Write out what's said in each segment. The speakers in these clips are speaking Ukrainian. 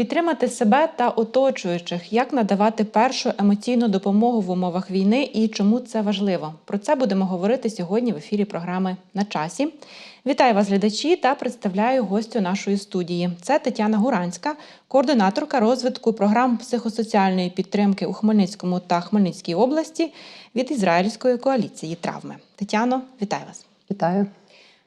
Підтримати себе та оточуючих, як надавати першу емоційну допомогу в умовах війни і чому це важливо. Про це будемо говорити сьогодні в ефірі програми на часі. Вітаю вас, глядачі, та представляю гостю нашої студії. Це Тетяна Гуранська, координаторка розвитку програм психосоціальної підтримки у Хмельницькому та Хмельницькій області від Ізраїльської коаліції травми. Тетяно, вітаю вас. Вітаю.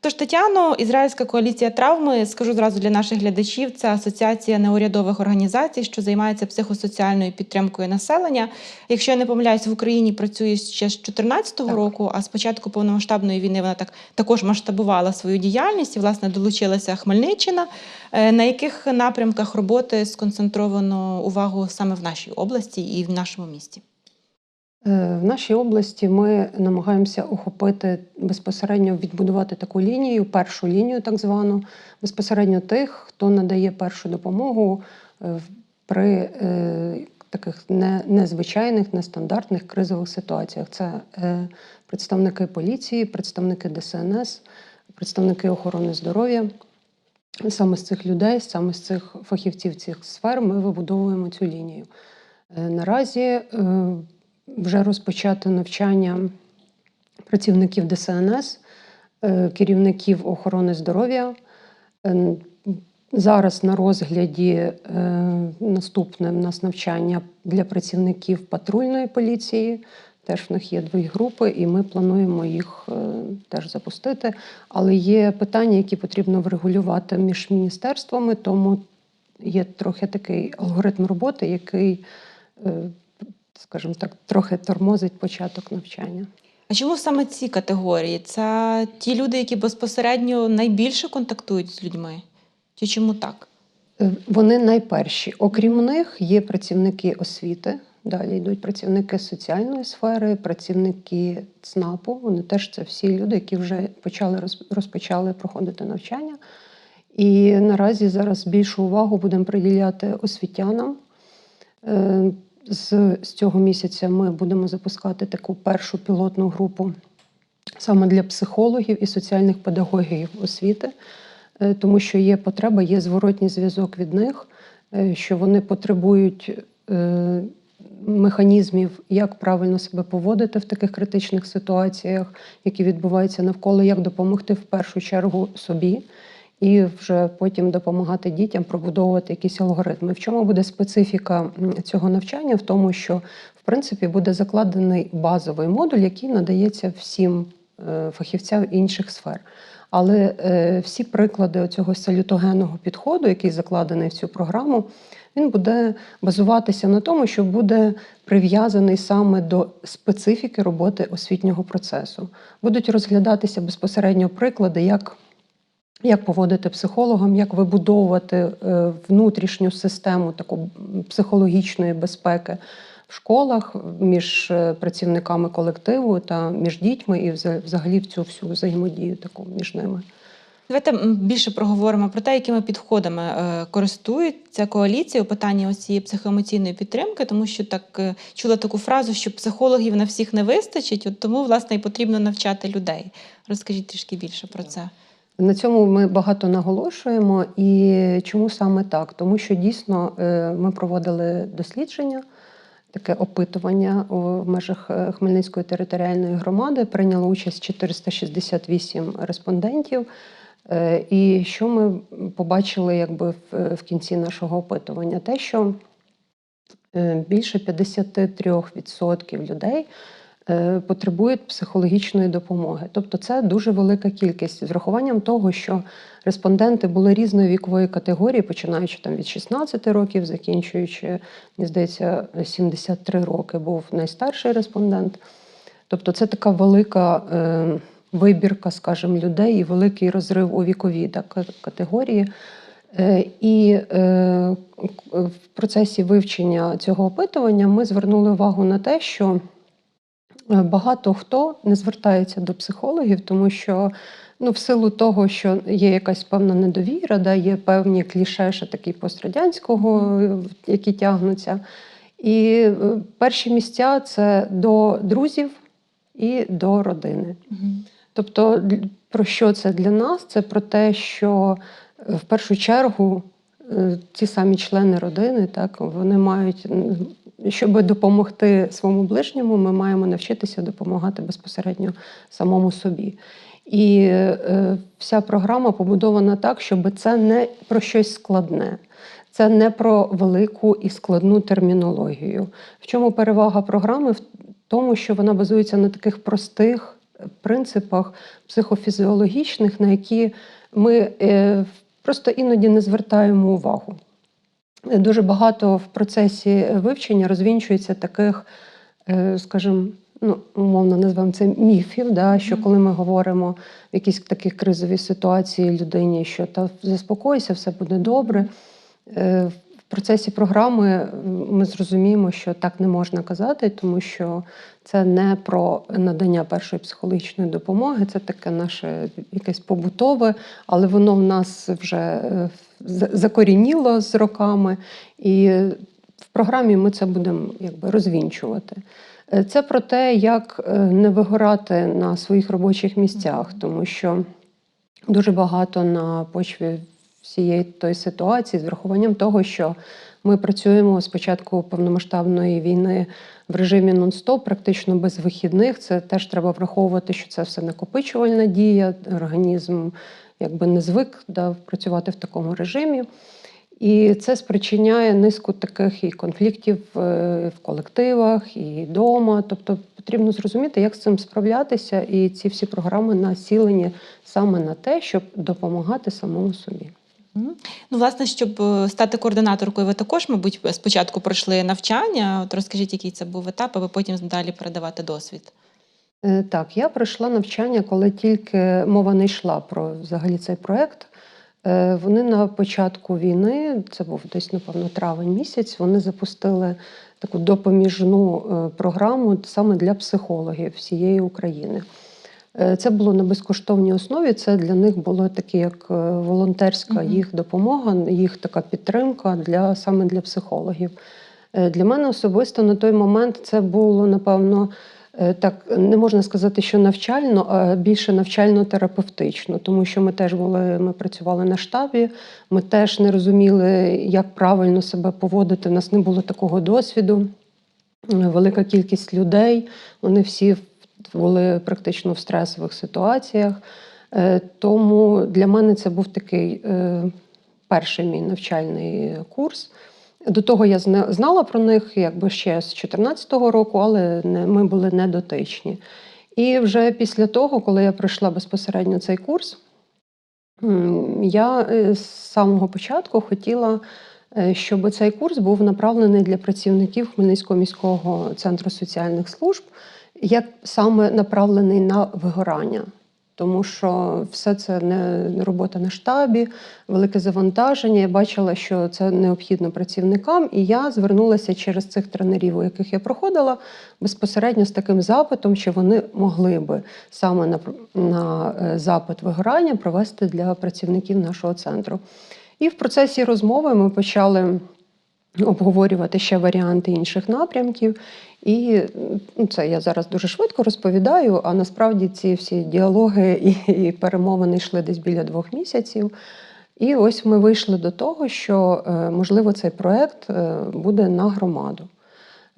Тож, Тетяно, Ізраїльська коаліція травми, скажу зразу для наших глядачів, це асоціація неурядових організацій, що займається психосоціальною підтримкою населення. Якщо я не помиляюсь, в Україні працює ще з 2014 року, а з початку повномасштабної війни вона так також масштабувала свою діяльність і, власне, долучилася Хмельниччина. Е, На яких напрямках роботи сконцентровано увагу саме в нашій області і в нашому місті? Е, В нашій області ми намагаємося охопити безпосередньо відбудувати таку лінію, першу лінію, так звану, безпосередньо тих, хто надає першу допомогу е, при е, таких незвичайних, нестандартних кризових ситуаціях. Це представники поліції, представники ДСНС, представники охорони здоров'я. Саме з цих людей, саме з цих фахівців цих сфер ми вибудовуємо цю лінію. Наразі вже розпочато навчання працівників ДСНС, е, керівників охорони здоров'я. Е, Зараз на розгляді е, наступне в нас навчання для працівників патрульної поліції. Теж в них є дві групи, і ми плануємо їх теж запустити. Але є питання, які потрібно врегулювати між міністерствами, тому є трохи такий алгоритм роботи, який, скажімо так, трохи тормозить початок навчання. А чому саме ці категорії? Це ті люди, які безпосередньо найбільше контактують з людьми? Чи чому так? Е, Вони найперші. Окрім них, є працівники освіти. Далі йдуть працівники соціальної сфери, працівники ЦНАПу. Вони теж це всі люди, які вже почали розпочали проходити навчання. І наразі зараз більшу увагу будемо приділяти освітянам. З, з цього місяця ми будемо запускати таку першу пілотну групу саме для психологів і соціальних педагогів освіти, Е, тому що є потреба, є зворотній зв'язок від них, е, що вони потребують е, механізмів, як правильно себе поводити в таких критичних ситуаціях, які відбуваються навколо, як допомогти в першу чергу собі. І вже потім допомагати дітям пробудовувати якісь алгоритми. В чому буде специфіка цього навчання? В тому, що в принципі буде закладений базовий модуль, який надається всім е, фахівцям інших сфер. Але е, всі приклади цього салютогенного підходу, який закладений в цю програму, він буде базуватися на тому, що буде прив'язаний саме до специфіки роботи освітнього процесу. Будуть розглядатися безпосередньо приклади, як як поводити психологам, як вибудовувати е, внутрішню систему таку психологічної безпеки в школах між е, працівниками колективу та між дітьми, і вза- взагалі в цю всю взаємодію таку між ними. Давайте більше проговоримо про те, якими підходами е, користується коаліція у питанні ось цієї психоемоційної підтримки, тому що так чула таку фразу, що психологів на всіх не вистачить, от тому власне і потрібно навчати людей. Розкажіть трішки більше про це. На цьому ми багато наголошуємо. І чому саме так? Тому що дійсно е, ми проводили дослідження, таке опитування у межах е, Хмельницької територіальної громади. Прийняло участь 468 респондентів. Е, І що ми побачили якби в, в кінці нашого опитування? Те, що більше 53% людей потребують психологічної допомоги. Тобто це дуже велика кількість з врахуванням того, що респонденти були різної вікової категорії, починаючи там від 16 років, закінчуючи, мені здається, 73 роки був найстарший респондент. Тобто це така велика е, вибірка, скажімо, людей і великий розрив у віковій так, категорії. Е, І е, в процесі вивчення цього опитування ми звернули увагу на те, що е, багато хто не звертається до психологів, тому що ну, в силу того, що є якась певна недовіра, да, є певні кліше ще такі пострадянського, е, які тягнуться. І е, перші місця це до друзів і до родини. Мгм. Тобто, про що це для нас? Це про те, що е, в першу чергу е, ті самі члени родини, так, вони мають, щоб допомогти своєму ближньому, ми маємо навчитися допомагати безпосередньо самому собі. І е, вся програма побудована так, щоб це не про щось складне. Це не про велику і складну термінологію. В чому перевага програми? В тому, що вона базується на таких простих е, принципах психофізіологічних, на які ми е, просто іноді не звертаємо увагу. Е, Дуже багато в процесі вивчення розвінчується таких, е, скажімо, ну, умовно назвемо це міфів, да, що коли ми говоримо в якійсь такій кризовій ситуації людині, що та заспокойся, все буде добре. Процесі програми ми зрозуміємо, що так не можна казати, тому що це не про надання першої психологічної допомоги, це таке наше якесь побутове, але воно в нас вже е, закорініло з роками. І в програмі ми це будемо якби розвінчувати. Е, Це про те, як е, не вигорати на своїх робочих місцях, тому що дуже багато на почві всієї тої ситуації з врахуванням того, що ми працюємо з початку повномасштабної війни в режимі нон-стоп, практично без вихідних. Це теж треба враховувати, що це все накопичувальна дія, організм якби не звик да, працювати в такому режимі. І це спричиняє низку таких і конфліктів е, в колективах, і вдома. Тобто потрібно зрозуміти, як з цим справлятися, і ці всі програми націлені саме на те, щоб допомагати самому собі. Ну, власне, щоб е, стати координаторкою, ви також, мабуть, спочатку пройшли навчання. От розкажіть, який це був етап, аби потім далі передавати досвід. Е, Так, я пройшла навчання, коли тільки мова не йшла про взагалі цей проект. Е, Вони на початку війни, це був десь, напевно, травень місяць, вони запустили таку допоміжну програму саме для психологів всієї України. Е, Це було на безкоштовній основі. Це для них було таке, як е, волонтерська їх допомога, їх така підтримка для саме для психологів. Е, Для мене особисто на той момент це було напевно. Так, не можна сказати, що навчально, а більше навчально-терапевтично, тому що ми теж були, ми працювали на штабі, ми теж не розуміли, як правильно себе поводити. У нас не було такого досвіду. Велика кількість людей, вони всі були практично в стресових ситуаціях. Е, Тому для мене це був такий е, перший мій навчальний курс. До того я знала про них якби ще з 2014 року, але ми були не дотичні. І вже після того, коли я пройшла безпосередньо цей курс, я е, з самого початку хотіла, щоб цей курс був направлений для працівників Хмельницького міського центру соціальних служб, як саме направлений на вигорання. Тому що все це не робота на штабі, велике завантаження. Я бачила, що це необхідно працівникам, і я звернулася через цих тренерів, у яких я проходила, безпосередньо з таким запитом, що вони могли би саме на, на е, запит вигорання провести для працівників нашого центру. І в процесі розмови ми почали обговорювати ще варіанти інших напрямків. І ну, це я зараз дуже швидко розповідаю, а насправді ці всі діалоги і, перемовини йшли десь біля двох місяців. І ось ми вийшли до того, що е, можливо цей проект е, буде на громаду.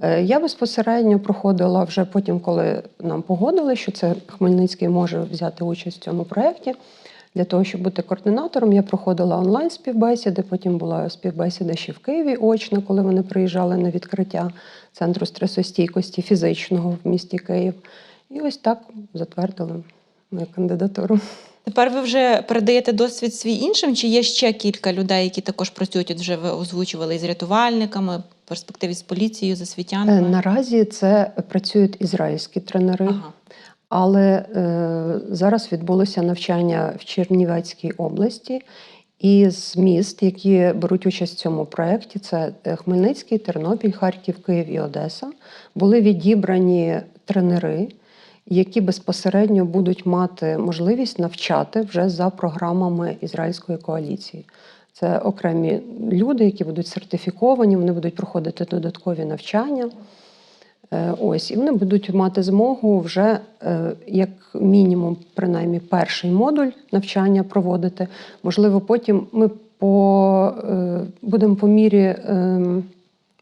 Е, Я безпосередньо проходила вже потім, коли нам погодили, що це Хмельницький може взяти участь в цьому проєкті. Для того, щоб бути координатором, я проходила онлайн співбесіди. Потім була співбесіда ще в Києві очно, коли вони приїжджали на відкриття центру стресостійкості фізичного в місті Київ. І ось так затвердили мою кандидатуру. Тепер ви вже передаєте досвід свій іншим, чи є ще кілька людей, які також працюють? От вже ви озвучували із рятувальниками, в перспективі з поліцією, з Е, освітянами? Наразі це працюють ізраїльські тренери. Ага. Але е, зараз відбулося навчання в Чернівецькій області, і з міст, які беруть участь в цьому проєкті, це е, Хмельницький, Тернопіль, Харків, Київ і Одеса, були відібрані тренери, які безпосередньо будуть мати можливість навчати вже за програмами ізраїльської коаліції. Це окремі люди, які будуть сертифіковані, вони будуть проходити додаткові навчання. Е, Ось, і вони будуть мати змогу вже е, як мінімум, принаймні, перший модуль навчання проводити. Можливо, потім ми по, е, будемо по мірі. ем,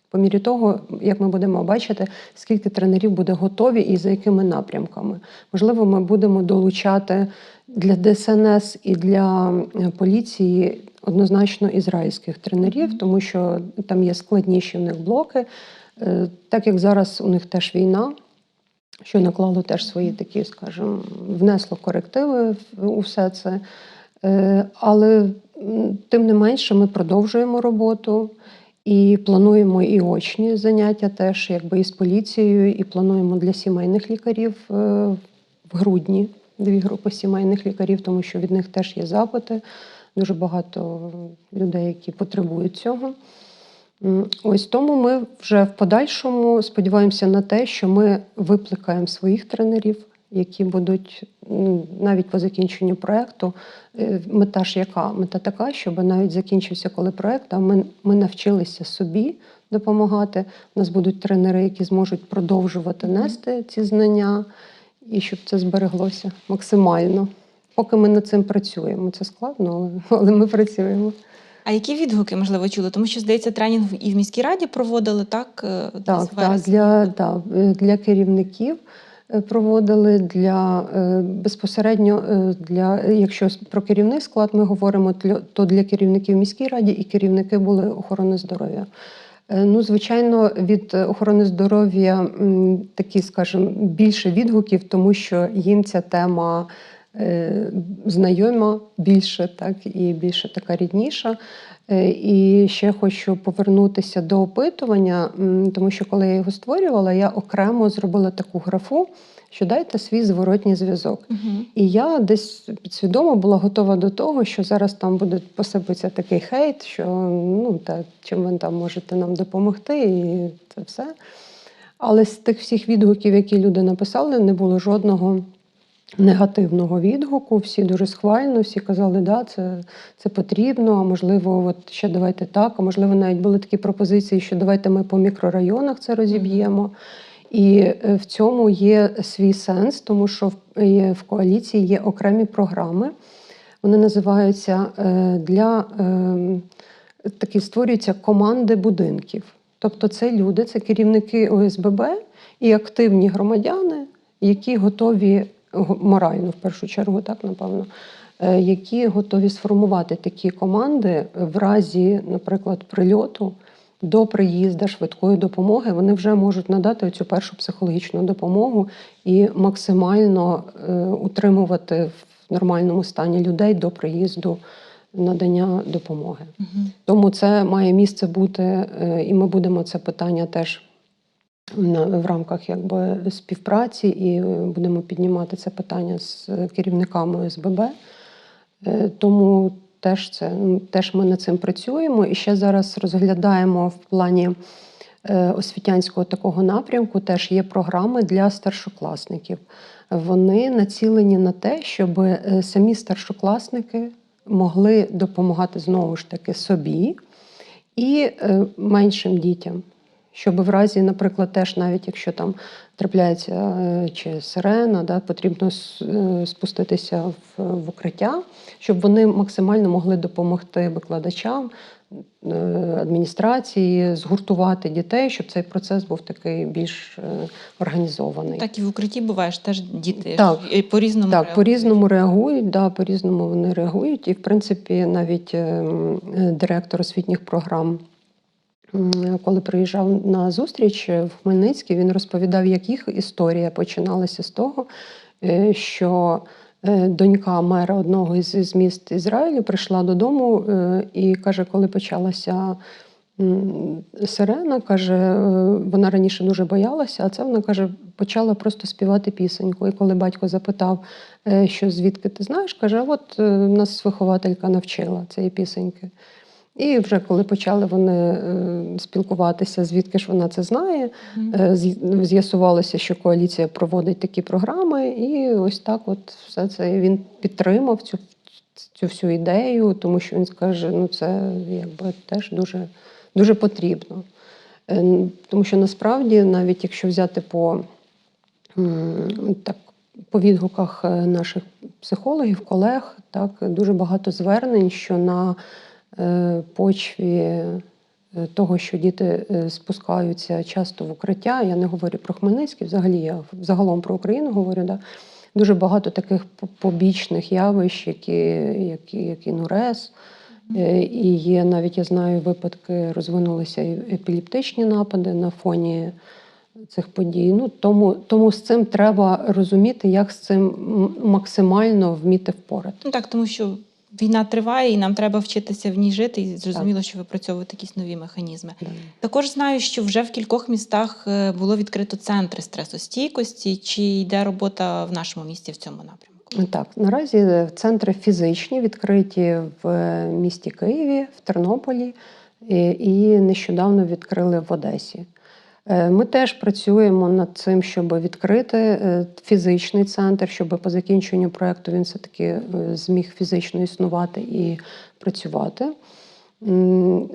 По мірі того, як ми будемо бачити, скільки тренерів буде готові і за якими напрямками. Можливо, ми будемо долучати для ДСНС і для поліції однозначно ізраїльських тренерів, тому що там є складніші в них блоки. Е, Так як зараз у них теж війна, що наклало теж свої такі, скажімо, внесло корективи у все це. Е, Але тим не менше ми продовжуємо роботу і плануємо і очні заняття теж, якби і з поліцією, і плануємо для сімейних лікарів е, в грудні дві групи сімейних лікарів, тому що від них теж є запити. Дуже багато людей, які потребують цього. Ось тому ми вже в подальшому сподіваємося на те, що ми викликаємо своїх тренерів, які будуть ну, навіть по закінченню проєкту. Е, Мета ж яка? Мета така, щоб навіть закінчився коли проєкт, а ми, ми навчилися собі допомагати. У нас будуть тренери, які зможуть продовжувати нести ці знання, і щоб це збереглося максимально. Поки ми над цим працюємо. Це складно, але, але ми працюємо. А які відгуки, можливо, чули? Тому що, здається, тренінг і в міській раді проводили, так? е, Так, так для, да, е, для керівників е, проводили для безпосередньо для якщо про керівний склад ми говоримо, то для керівників міській раді і керівники були охорони здоров'я. Ну, звичайно, від охорони здоров'я такі, скажімо, більше відгуків, тому що їм ця тема знайома більше, так і більше така рідніша. Е, І ще хочу повернутися до опитування, тому що коли я його створювала, я окремо зробила таку графу, що дайте свій зворотній зв'язок. Мгм. І я десь підсвідомо була готова до того, що зараз там буде посипатися такий хейт, що ну та чим ви там можете нам допомогти, і це все. Але з тих всіх відгуків, які люди написали, не було жодного негативного відгуку. Всі дуже схвально, всі казали, да, це, це потрібно, а можливо, от ще давайте так, а можливо, навіть були такі пропозиції, що давайте ми по мікрорайонах це розіб'ємо. І е, в цьому є свій сенс, тому що в, коаліції є окремі програми. Вони називаються е, для е, такі створюються команди будинків. Тобто це люди, це керівники ОСББ і активні громадяни, які готові го- морально, в першу чергу, так напевно, е, які готові сформувати такі команди в разі, наприклад, прильоту. До приїзду швидкої допомоги вони вже можуть надати цю першу психологічну допомогу і максимально е, утримувати в нормальному стані людей до приїзду надання допомоги. Мгм. Тому це має місце бути, е, і ми будемо це питання теж в рамках якби, співпраці, і е, будемо піднімати це питання з керівниками СББ. Е, Тому теж це ну, теж ми над цим працюємо. І ще зараз розглядаємо в плані е, освітянського такого напрямку. Теж є програми для старшокласників. Вони націлені на те, щоб е, самі старшокласники могли допомагати знову ж таки собі і е, меншим дітям. Щоб в разі, наприклад, теж навіть якщо там трапляється е, чи сирена, да, потрібно е, спуститися в, в укриття, щоб вони максимально могли допомогти викладачам, е, адміністрації, згуртувати дітей, щоб цей процес був такий більш організований. Так і в укритті буваєш теж діти Так. і по-різному. Так, реагують. по-різному реагують, да, по-різному вони реагують. І, в принципі, навіть е, м, е, директор освітніх програм, коли приїжджав на зустріч в Хмельницький, він розповідав, як їх історія починалася з того, е, що е, донька мера одного із, міст Ізраїлю прийшла додому е, і каже, коли почалася. Сирена каже, е, вона раніше дуже боялася, а це вона каже, почала просто співати пісеньку. І коли батько запитав, е, що звідки ти знаєш, каже: от е, нас вихователька навчила цієї пісеньки. І вже коли почали вони е, спілкуватися, звідки ж вона це знає, е, з'ясувалося, що коаліція проводить такі програми, і ось так, от все це він підтримав цю, цю всю ідею, тому що він скаже, ну це якби теж дуже, дуже потрібно. Е, Тому що насправді, навіть якщо взяти по так, по відгуках наших психологів, колег, так дуже багато звернень, що на почві е, того, що діти е, спускаються часто в укриття. Я не говорю про Хмельницький, взагалі я загалом про Україну говорю. Да? Дуже багато таких побічних явищ, які, які, які нурез. Е, І є навіть я знаю випадки, розвинулися і епілептичні напади на фоні цих подій. Ну тому, тому з цим треба розуміти, як з цим максимально вміти впорати. Ну так, тому що війна триває, і нам треба вчитися в ній жити, і зрозуміло, що випрацьовувати якісь нові механізми. Да. Також знаю, що вже в кількох містах е, було відкрито центри стресостійкості. Чи йде робота в нашому місті в цьому напрямку? Так, наразі центри фізичні відкриті в е, місті Києві, в Тернополі і нещодавно відкрили в Одесі. Е, Ми теж працюємо над цим, щоб відкрити е, фізичний центр, щоб по закінченню проєкту він все-таки е, зміг фізично існувати і працювати.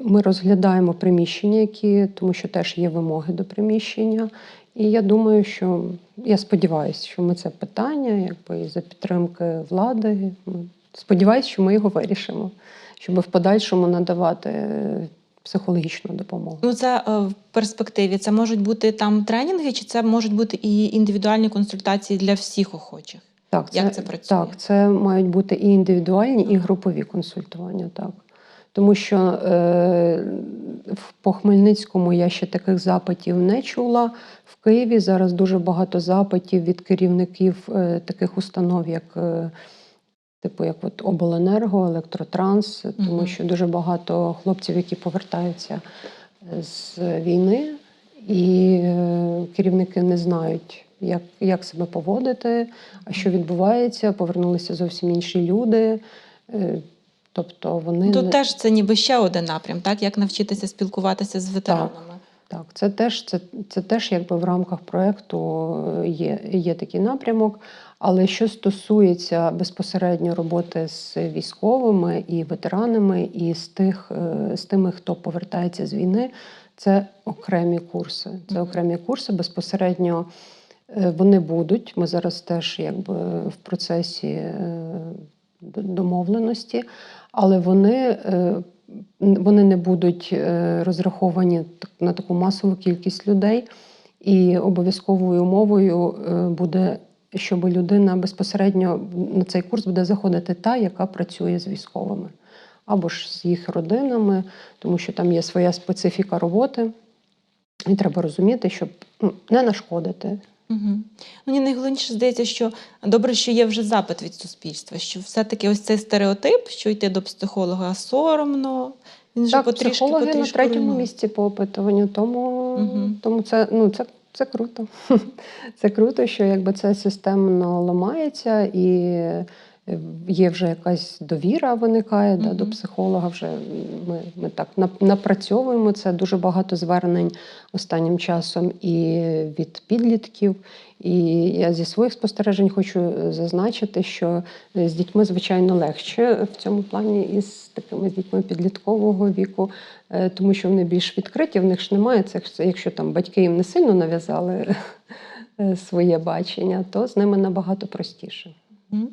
Ми розглядаємо приміщення, які, тому що теж є вимоги до приміщення. І я думаю, що я сподіваюся, що ми це питання, якби і за підтримки влади. Сподіваюся, що ми його вирішимо, щоб в подальшому надавати психологічну допомогу. Ну, це е, в перспективі. Це можуть бути там тренінги, чи це можуть бути і індивідуальні консультації для всіх охочих? Так, Як це працює? Так, це мають бути і індивідуальні, і групові консультування. Так. Тому що е, в- по Хмельницькому я ще таких запитів не чула. В Києві зараз дуже багато запитів від керівників е, таких установ, як е, типу як от Обленерго, Електротранс, тому що дуже багато хлопців, які повертаються е, з війни, і е, керівники не знають, як, як себе поводити, а що відбувається. Повернулися зовсім інші люди. Е, Тобто вони Тут не- теж це ніби ще один напрям, так як навчитися спілкуватися з ветеранами. Так, це теж, це, це теж якби в рамках проєкту є, є такий напрямок. Але що стосується безпосередньо роботи з військовими і ветеранами, і з тих е, з тими, хто повертається з війни, це окремі курси. Це окремі курси безпосередньо. е, Вони будуть. Ми зараз теж якби в процесі е, домовленості, але вони вони не будуть розраховані на таку масову кількість людей, і обов'язковою умовою буде, щоб людина безпосередньо на цей курс буде заходити та, яка працює з військовими, або ж з їх родинами, тому що там є своя специфіка роботи. І треба розуміти, щоб ну, не нашкодити. Угу. Мені найголовніше здається, що добре, що є вже запит від суспільства, що все-таки ось цей стереотип, що йти до психолога соромно, він так, потрішки, психологи на третьому місці по опитуванню, тому, Мгм. тому це, ну, це, це круто. Це круто, що якби це системно ламається і є вже якась довіра виникає да, до психолога. Вже ми, ми так напрацьовуємо це. Дуже багато звернень останнім часом і від підлітків. І я зі своїх спостережень хочу зазначити, що з дітьми, звичайно, легше в цьому плані із такими дітьми підліткового віку, е, тому що вони більш відкриті, в них ж немає цих, якщо там батьки їм не сильно нав'язали е, своє бачення, то з ними набагато простіше Мгм.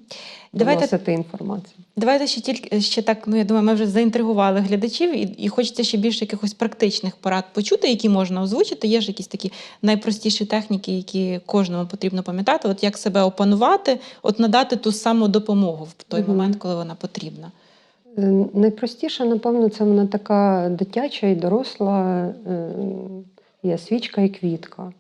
Давайте інформацію. Давайте ще тільки ще так. Ну я думаю, ми вже заінтригували глядачів, і, і хочеться ще більше якихось практичних порад почути, які можна озвучити. Є ж якісь такі найпростіші техніки, які кожному потрібно пам'ятати. От як себе опанувати, от надати ту саму допомогу в той Мгм. момент, коли вона потрібна. Е, Найпростіше, напевно, це вона така дитяча і доросла. е, Є свічка і квітка.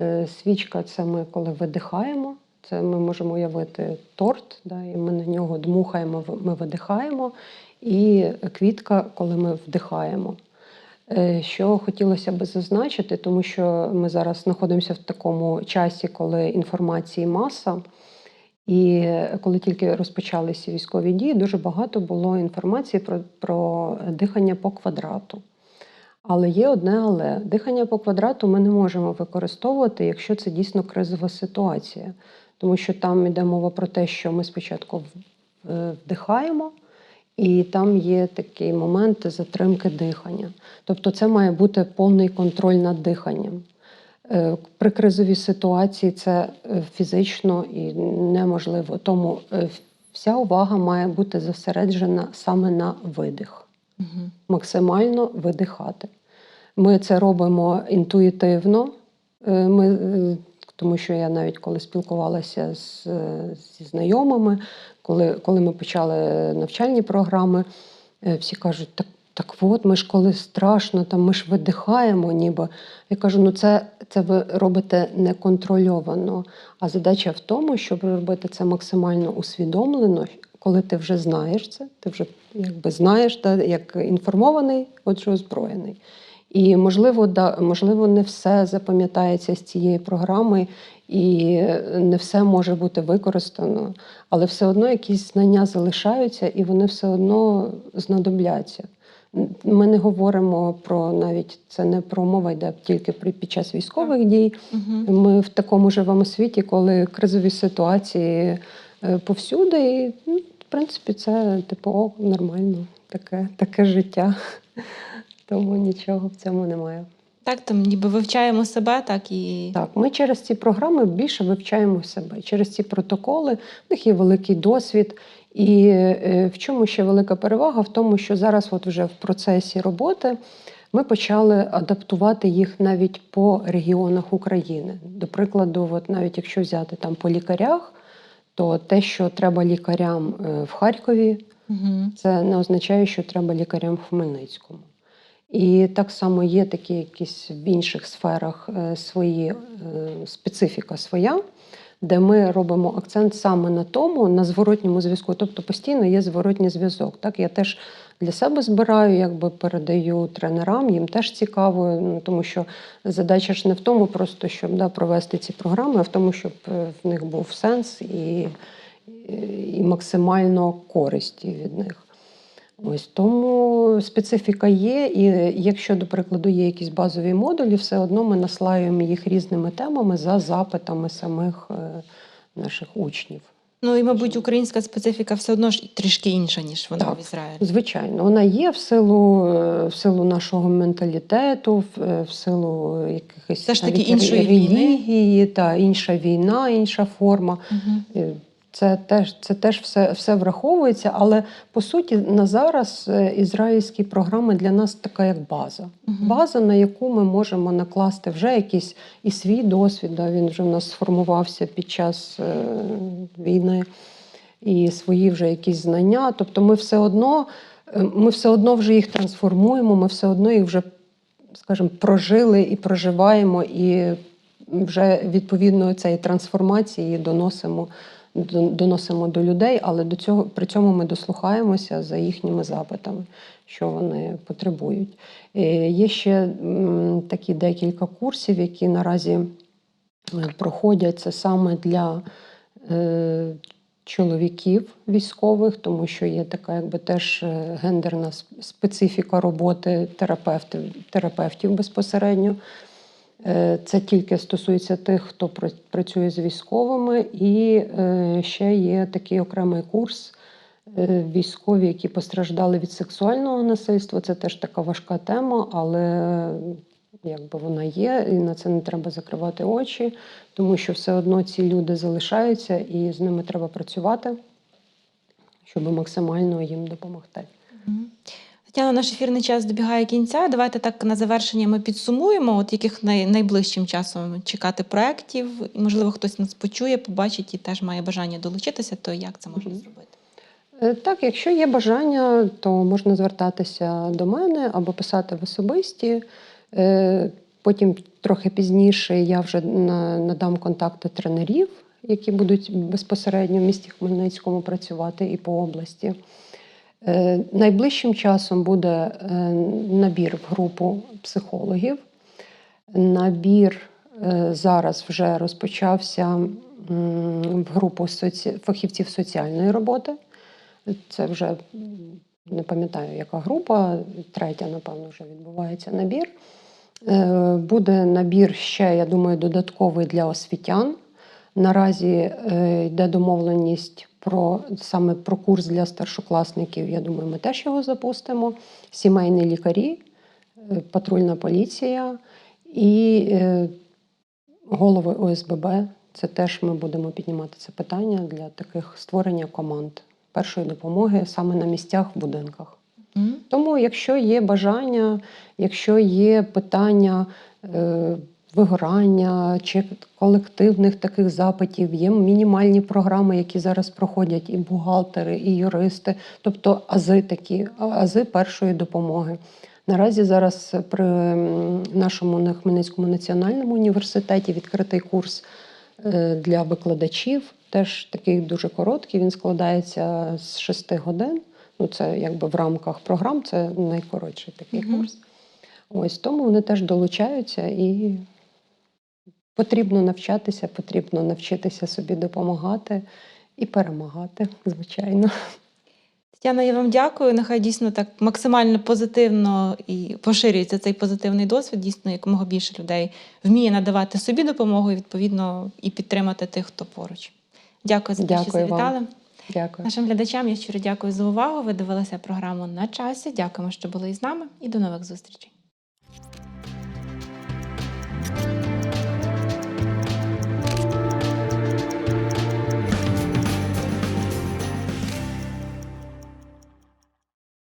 Е, Свічка це ми коли видихаємо. Це ми можемо уявити торт, да, і ми на нього дмухаємо, ми видихаємо. І квітка, коли ми вдихаємо. Е, Що хотілося би зазначити, тому що ми зараз знаходимося в такому часі, коли інформації маса. І коли тільки розпочалися військові дії, дуже багато було інформації про, про дихання по квадрату. Але є одне але дихання по квадрату ми не можемо використовувати, якщо це дійсно кризова ситуація. Тому що там йде мова про те, що ми спочатку е, вдихаємо, і там є такий момент затримки дихання. Тобто це має бути повний контроль над диханням. Е, При кризовій ситуації це е, фізично і неможливо. Тому вся увага має бути зосереджена саме на видих. Угу. максимально видихати. Ми це робимо інтуїтивно. Ми, тому що я навіть коли спілкувалася з, зі знайомими, коли, коли ми почали навчальні програми, е, всі кажуть, так, так от, ми ж коли страшно, там ми ж видихаємо, ніби. Я кажу, ну це, це ви робите неконтрольовано. А задача в тому, щоб робити це максимально усвідомлено, коли ти вже знаєш це, ти вже якби знаєш, та, як інформований, отже, озброєний. І можливо, да, можливо, не все запам'ятається з цієї програми, і не все може бути використано, але все одно якісь знання залишаються і вони все одно знадобляться. Ми не говоримо про навіть це не про мова йде тільки при під час військових дій. Угу. Ми в такому живемо світі, коли кризові ситуації е, повсюди, і ну, в принципі це типу о, нормально, таке, таке життя. Тому нічого в цьому немає. Так, там ніби вивчаємо себе, так і Так, ми через ці програми більше вивчаємо себе. Через ці протоколи в них є великий досвід. І е, в чому ще велика перевага? В тому, що зараз, от вже в процесі роботи, ми почали адаптувати їх навіть по регіонах України. До прикладу, от навіть якщо взяти там по лікарях, то те, що треба лікарям е, в Харкові, угу. це не означає, що треба лікарям в Хмельницькому. І так само є такі якісь в інших сферах е, свої е, специфіка своя, де ми робимо акцент саме на тому, на зворотньому зв'язку. Тобто постійно є зворотній зв'язок. Так, я теж для себе збираю, якби передаю тренерам, їм теж цікаво, ну, тому що задача ж не в тому, просто щоб да, провести ці програми, а в тому, щоб е, в них був сенс і, і максимально користі від них. Ось тому специфіка є, і якщо, до прикладу, є якісь базові модулі, все одно ми наслаюємо їх різними темами за запитами самих е, наших учнів. Ну і мабуть, українська специфіка все одно ж трішки інша, ніж вона Так. в Ізраїлі. Звичайно, вона є в силу, е, в силу нашого менталітету, в, е, в силу якихось Все ж таки навіть іншої релігії, та інша війна, інша форма. Угу. Це теж, це теж все, все враховується, але по суті на зараз е, ізраїльські програми для нас така як база. База, на яку ми можемо накласти вже якийсь і свій досвід. Да, він вже в нас сформувався під час е, війни, і свої вже якісь знання. Тобто ми все одно, е, ми все одно вже їх трансформуємо, ми все одно їх вже, скажімо, прожили і проживаємо, і вже відповідно цієї трансформації доносимо до- доносимо до людей, але до цього при цьому ми дослухаємося за їхніми запитами, що вони потребують. Е, Є ще такі декілька курсів, які наразі е, проходять це саме для е, чоловіків військових, тому що є така, якби теж гендерна специфіка роботи терапевтів, терапевтів безпосередньо. Е, Це тільки стосується тих, хто працює з військовими, і е, ще є такий окремий курс е, військові, які постраждали від сексуального насильства. Це теж така важка тема, але якби вона є, і на це не треба закривати очі, тому що все одно ці люди залишаються, і з ними треба працювати, щоб максимально їм допомогти. Тетяна, наш ефірний час добігає кінця. Давайте так на завершення ми підсумуємо, от яких най, найближчим часом чекати проєктів. І, можливо, хтось нас почує, побачить і теж має бажання долучитися, то як це можна зробити? Е, Так, якщо є бажання, то можна звертатися до мене або писати в особисті. Е, Потім трохи пізніше я вже надам контакти тренерів, які будуть безпосередньо в місті Хмельницькому працювати і по області. Е, Найближчим часом буде е, набір в групу психологів. Набір е, зараз вже розпочався в групу фахівців соціальної роботи. Це вже не пам'ятаю, яка група, третя, напевно, вже відбувається набір. Буде набір ще, я думаю, додатковий для освітян. Наразі е, йде домовленість про саме про курс для старшокласників. Я думаю, ми теж його запустимо. Сімейні лікарі, е, патрульна поліція і е, голови ОСББ. Це теж ми будемо піднімати це питання для таких створення команд першої допомоги саме на місцях в будинках. Тому, якщо є бажання, якщо є питання вигорання чи колективних таких запитів, є мінімальні програми, які зараз проходять і бухгалтери, і юристи, тобто ази такі, ази першої допомоги. Наразі зараз при нашому на Хмельницькому національному університеті відкритий курс е, для викладачів, теж такий дуже короткий. Він складається з шести годин. Ну, це якби в рамках програм, це найкоротший такий Мгм. курс. Ось тому вони теж долучаються і потрібно навчатися, потрібно навчитися собі допомагати і перемагати, звичайно. Тетяна, я вам дякую. Нехай дійсно так максимально позитивно і поширюється цей позитивний досвід. Дійсно, якомога більше людей вміє надавати собі допомогу і відповідно і підтримати тих, хто поруч. Дякую за те, що Дякую вам. завітали. Дякую. Нашим глядачам я щиро дякую за увагу. Ви дивилися програму на часі. Дякуємо, що були із нами, і до нових зустрічей.